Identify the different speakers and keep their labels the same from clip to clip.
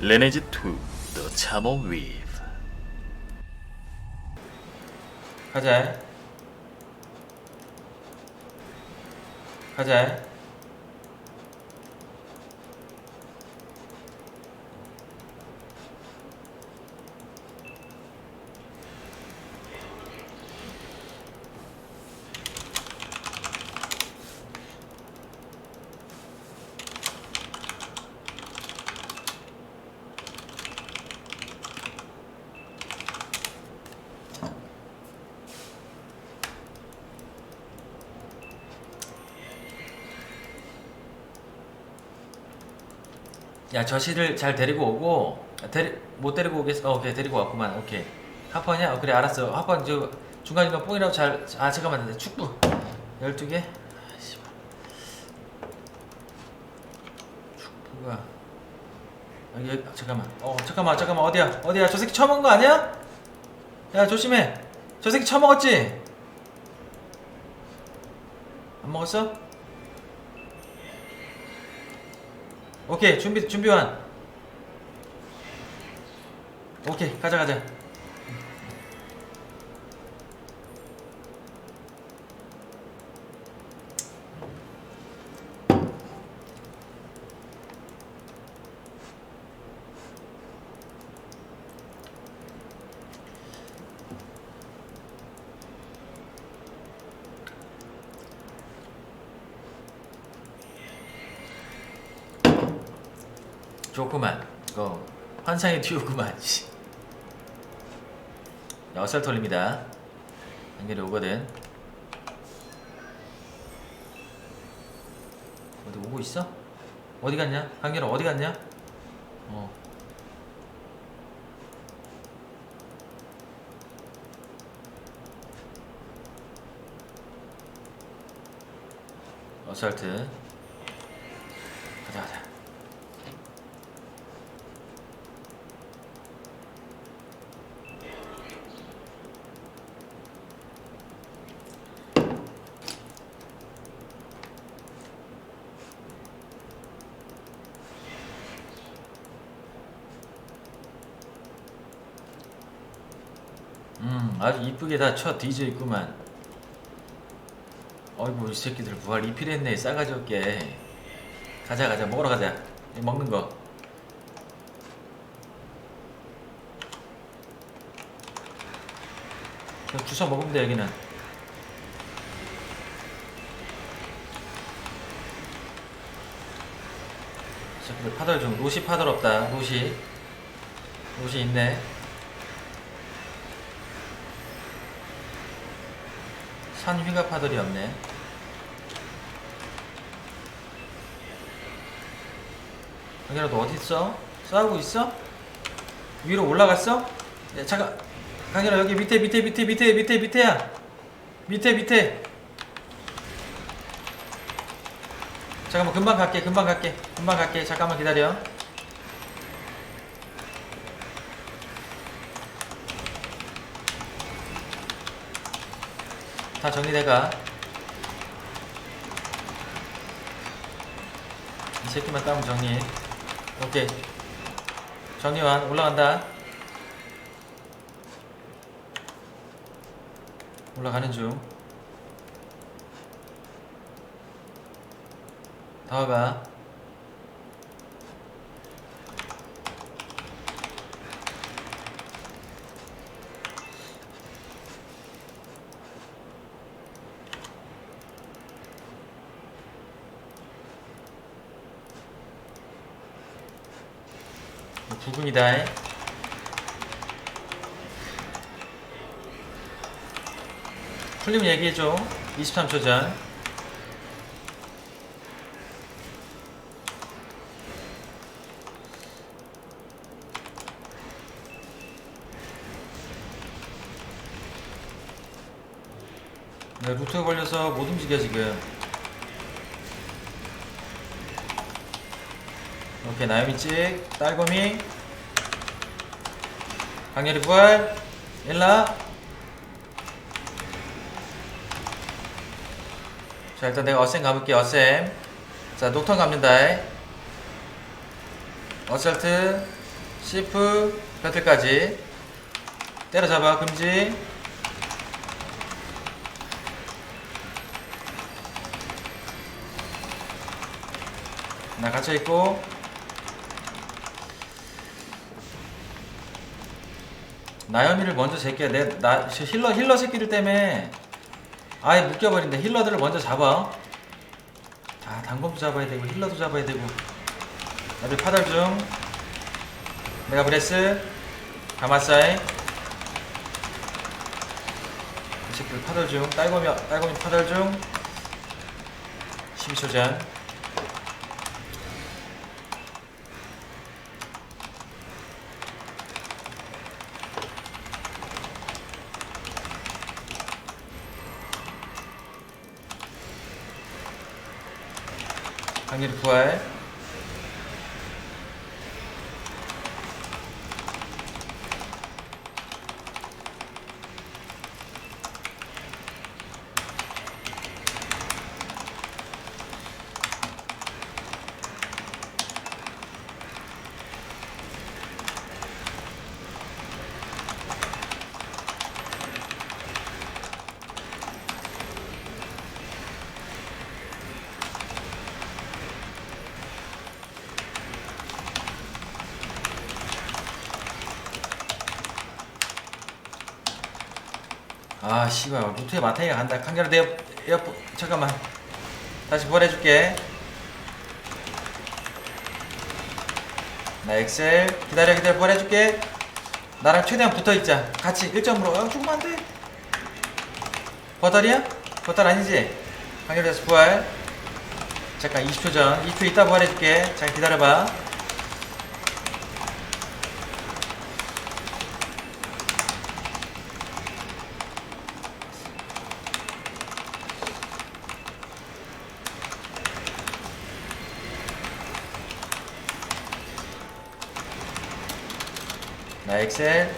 Speaker 1: 레네즈 2 The Chamon Weave
Speaker 2: 가자. 가자. 야 저씨를 잘 데리고 오고 아, 데리 못 데리고 오겠어? 어, 오케이 데리고 왔구만. 오케이 하퍼냐? 어, 그래 알았어. 하퍼 저 중간 중간 뽕이라고 잘. 아 잠깐만 축구 1 2 개. 아이씨. 축구가 여기 여기, 잠깐만. 어 잠깐만 잠깐만 어디야 어디야 저 새끼 처먹은 거 아니야? 야 조심해. 저 새끼 처먹었지? 안 먹었어? 오케이 준비 준비 완. 오케이 가자 가자 좋구만 어 환상의 씨. 여살 털립니다 연결이 오거든 어디 오고 있어? 어디 갔냐? 강렬아 어디 갔냐? 어 어설트 아주 이쁘게 다 쳐 뒤져 있구만. 어이구 이 새끼들 부활 이필했네 싸가지 없게. 가자 가자 먹으러 가자. 먹는 거. 주워 먹으면 돼 여기는. 이 새끼들 파덜 좀 로시 파덜 없다 로시. 로시 있네 산 휘가 파들이 없네. 강렬아 너 어디 있어? 싸우고 있어? 위로 올라갔어? 야, 잠깐. 강렬아 여기 밑에 밑에 밑에 밑에 밑에 밑에야. 밑에 밑에. 잠깐만 금방 갈게 금방 갈게 금방 갈게 잠깐만 기다려. 다 정리돼가. 이 새끼만 따면 정리. 오케이. 정리완 올라간다. 올라가는 중. 다와가 부금이다. 풀리면 얘기해줘. 23초 전. 네, 루트가 걸려서 못 움직여 지금. 오케이 나유미 찍 딸거미 강렬이 부활. 일라. 자 일단 내가 어셈 가볼게 어셈. 자 녹턴 갑니다. 어설트 시프 배틀까지. 때려잡아 금지. 나 갇혀있고 나연이를 먼저 제끼야 내 나 힐러 힐러 새끼들 때문에 아예 묶여버린다. 힐러들을 먼저 잡아. 아 단검도 잡아야 되고 힐러도 잡아야 되고. 나들 파달 중. 내가 브레스. 가마사이. 이 새끼들 파달 중. 딸곰이 딸곰이 파달 중. 12초 전 강렬히 부활 아 씨발. 루트에 마탱이가 간다. 강렬아 내 옆, 옆 잠깐만. 다시 부활해줄게. 나 엑셀. 기다려 기다려. 부활해줄게. 나랑 최대한 붙어있자. 같이 1점으로. 어 죽으면 안돼. 버달이야? 버달 아니지? 강렬 다시 부활. 잠깐 20초 전. 2초 있다 부활해줄게. 잠깐 기다려봐 나 엑셀.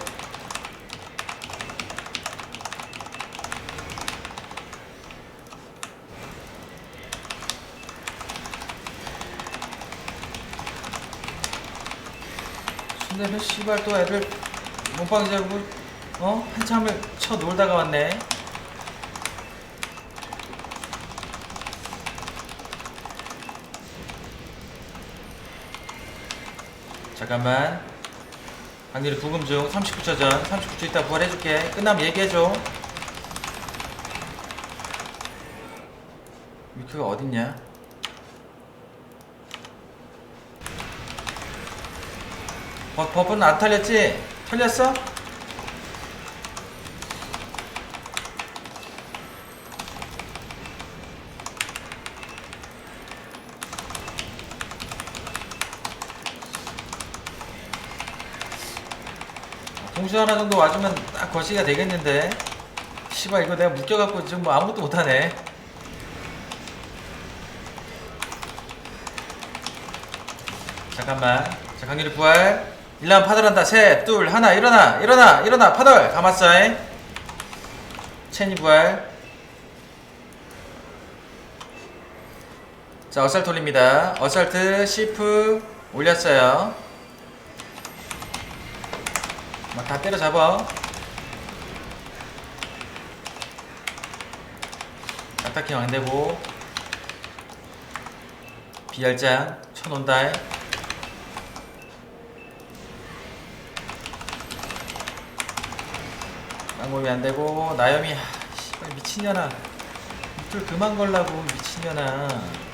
Speaker 2: 순대는 씨발 또 애들 몸빵이 잡고 어? 한참을 쳐 놀다가 왔네. 잠깐만 강렬이 부금 중 39초 전 39초 있다 부활해줄게 끝나면 얘기해줘 위크가 어딨냐 버, 버프는 안 털렸지? 털렸어? 공수 하나 정도 와주면 딱 거시기가 되겠는데. 씨발 이거 내가 묶여갖고 지금 뭐 아무것도 못하네. 잠깐만. 자 강렬이 부활. 일라면 파덜한다. 셋둘 하나 일어나 일어나 일어나. 파덜 감았어이 체니 부활. 자 어설트 올립니다. 어설트 시프 올렸어요 막다 때려잡아. 딱딱히면 안되고. 비열장 쳐놓는다 쌍몸이 안되고. 나염이 하, 씨발 미친년아. 밑줄 그만 걸라고 미친년아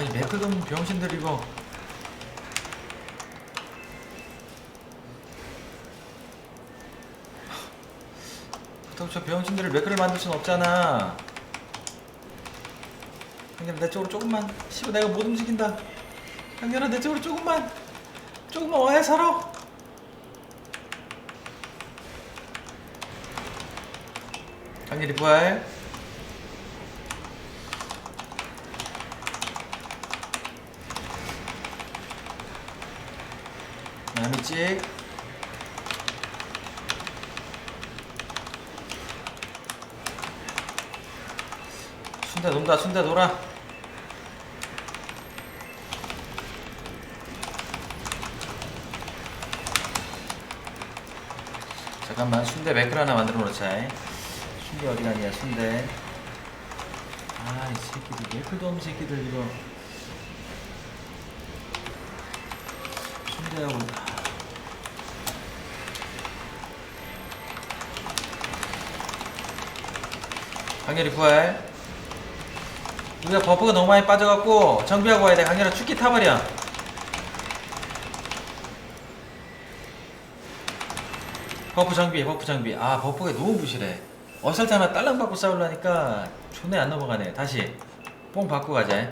Speaker 2: 아이 매크돔 병신들 이거. 그렇다고 저 병신들을 매크를 만들 순 없잖아. 형님 내 쪽으로 조금만. 씨발 내가 못 움직인다. 형님아 내 쪽으로 조금만. 조금만 와야 살아. 강렬이 부활 야미 찍 순대 논다 순대 놀아. 잠깐만 순대 매클 하나 만들어 놓자 순대 어디 갔냐 순대. 아 이 새끼들 매클도 없는 새끼들 이거. 순대하고 강렬이 부활. 우리가 버프가 너무 많이 빠져갖고 정비하고 와야 돼. 강렬아 죽기 타버려 버프 정비 버프 정비. 아 버프가 너무 부실해. 어설트 하나 딸랑 받고 싸우려니까 존내 안 넘어가네. 다시 뽕 받고 가자